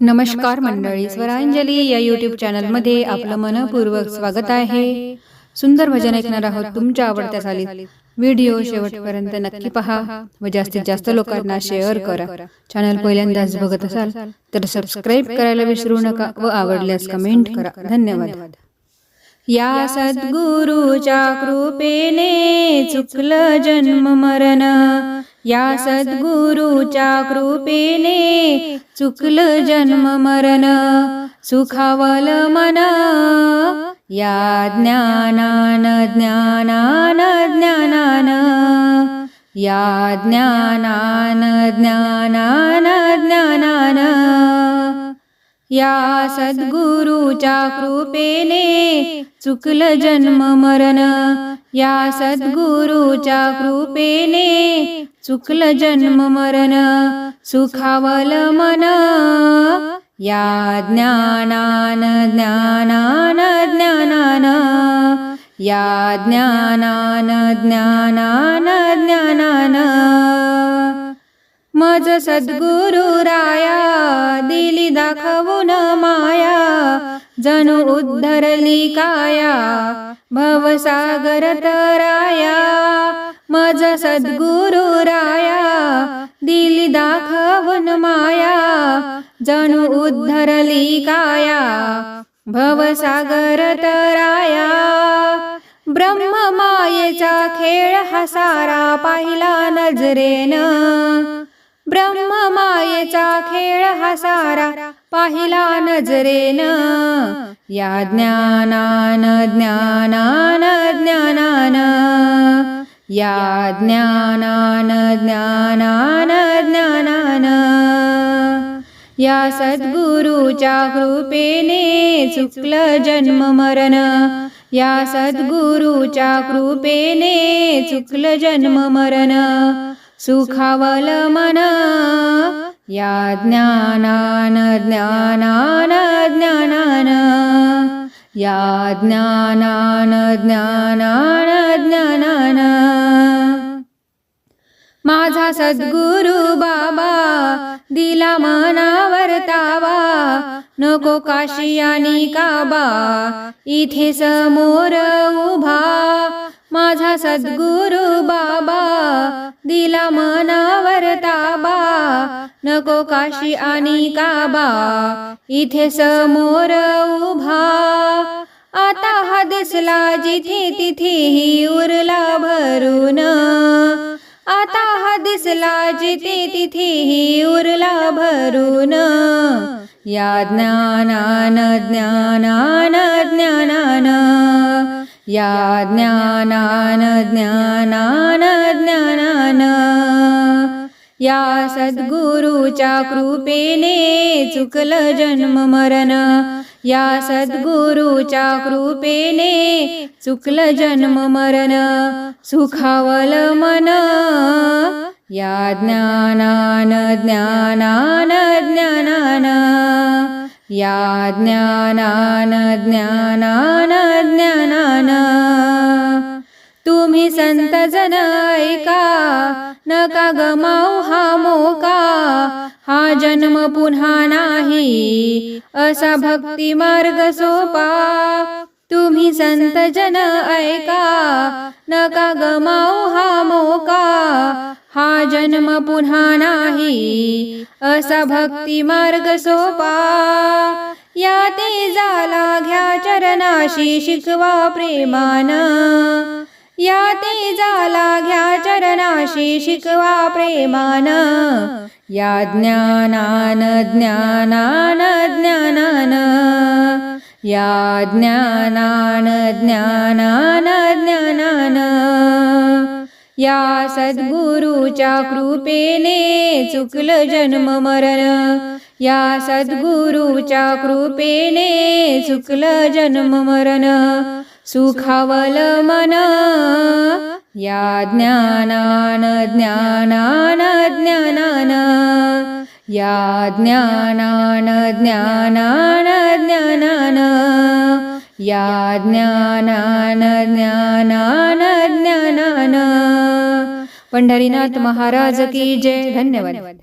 नमस्कार मंडळी स्वरांजली या युट्यूब चॅनलमध्ये आपलं मनपूर्वक स्वागत आहे. सुंदर भजन ऐकणार आहोत तुमच्या आवडत्या सालीत. व्हिडिओ शेवटपर्यंत नक्की पहा व जास्तीत जास्त लोकांना शेअर करा. चॅनल पहिल्यांदाच बघत असाल तर सबस्क्राईब करायला विसरू नका व आवडल्यास कमेंट करा. धन्यवाद. या सद्गुरूच्या कृपेने चुकलं जन्म मरण. या सद्गुरूच्या कृपेने चुकलं जन्म मरण सुखावल मन. या ज्ञानान ज्ञानान ज्ञानान. या ज्ञानान ज्ञानान ज्ञानान. या सद्गुरूच्या कृपेने चुकलं जन्म मरण. या सद्गुरूच्या कृपेने चुकलं जन्म मरण. सुखावल मन. या ज्ञानान ज्ञानान ज्ञानान. या ज्ञानान ज्ञानान ज्ञानान. मज सद्गुरु राया जणू उद्धरली काया भवसागर तराया मज सद्गुरु राया दिली दाखवून माया जणू उद्धरली काया भवसागर तराया ब्रह्म मायेचा खेळ हा सारा पाहिला नजरेनं ब्रह्म मायेचा खेळ हा सारा पाहिला नजरेन या ज्ञानान ज्ञानान ज्ञानान. या ज्ञानान ज्ञानान ज्ञानान. या सद्गुरूच्या कृपेने चुकलं जन्म मरण. या सद्गुरूच्या कृपेने चुकलं जन्म मरण. सुखावल मन या ज्ञानान ज्ञानान ज्ञानान या ज्ञानान ज्ञानान ज्ञानान. माझा सद्गुरु बाबा दिला मना परतावा नको काशी आणि काबा इथे समोर उभा. माझा सद्गुरु बाबा दिला मनावर ताबा. नको काशी आणि काबा इथे समोर उभा. आता हा दिसला जिथे तिथेही उरला भरून. आता दिसला जिथे तिथेही उरला भरून. या ज्ञानान ज्ञानान ज्ञानान. या ज्ञानान ज्ञानान ज्ञानान. या सद्गुरूच्या कृपेने चुकलं जन्म मरण. या सद्गुरूच्या कृपेने चुकलं जन्म मरण. सुखावल मन या ज्ञानान ज्ञानान ज्ञानान या ज्ञानान ज्ञानान. ज्ञानान तुम्ही संत जन ऐका नका गमाऊ हा मोका हा जन्म पुन्हा नाही असा भक्ती मार्ग सोपा. तुम्ही संत जन ऐका नका गमाऊ जन्म पुन्हा नाही. असा भक्ती मार्ग सोपा. या ते झाला घ्या चरणाशी शिकवा प्रेमान. या ते झाला घ्या चरणाशी शिकवा प्रेमान. या ज्ञानान ज्ञानान ज्ञानान. या ज्ञानान ज्ञानान ज्ञानान या सद्गुरूच्या कृपेने चुकलं जन्म मरण. या सद्गुरूच्या कृपेने चुकलं जन्म मरण. सुखावल मन या ज्ञानान ज्ञानान ज्ञानान. या ज्ञानान ज्ञानान ज्ञानान. या ज्ञानान ज्ञानान ज्ञानान. पंढरीनाथ महाराज की जय. धन्यवाद.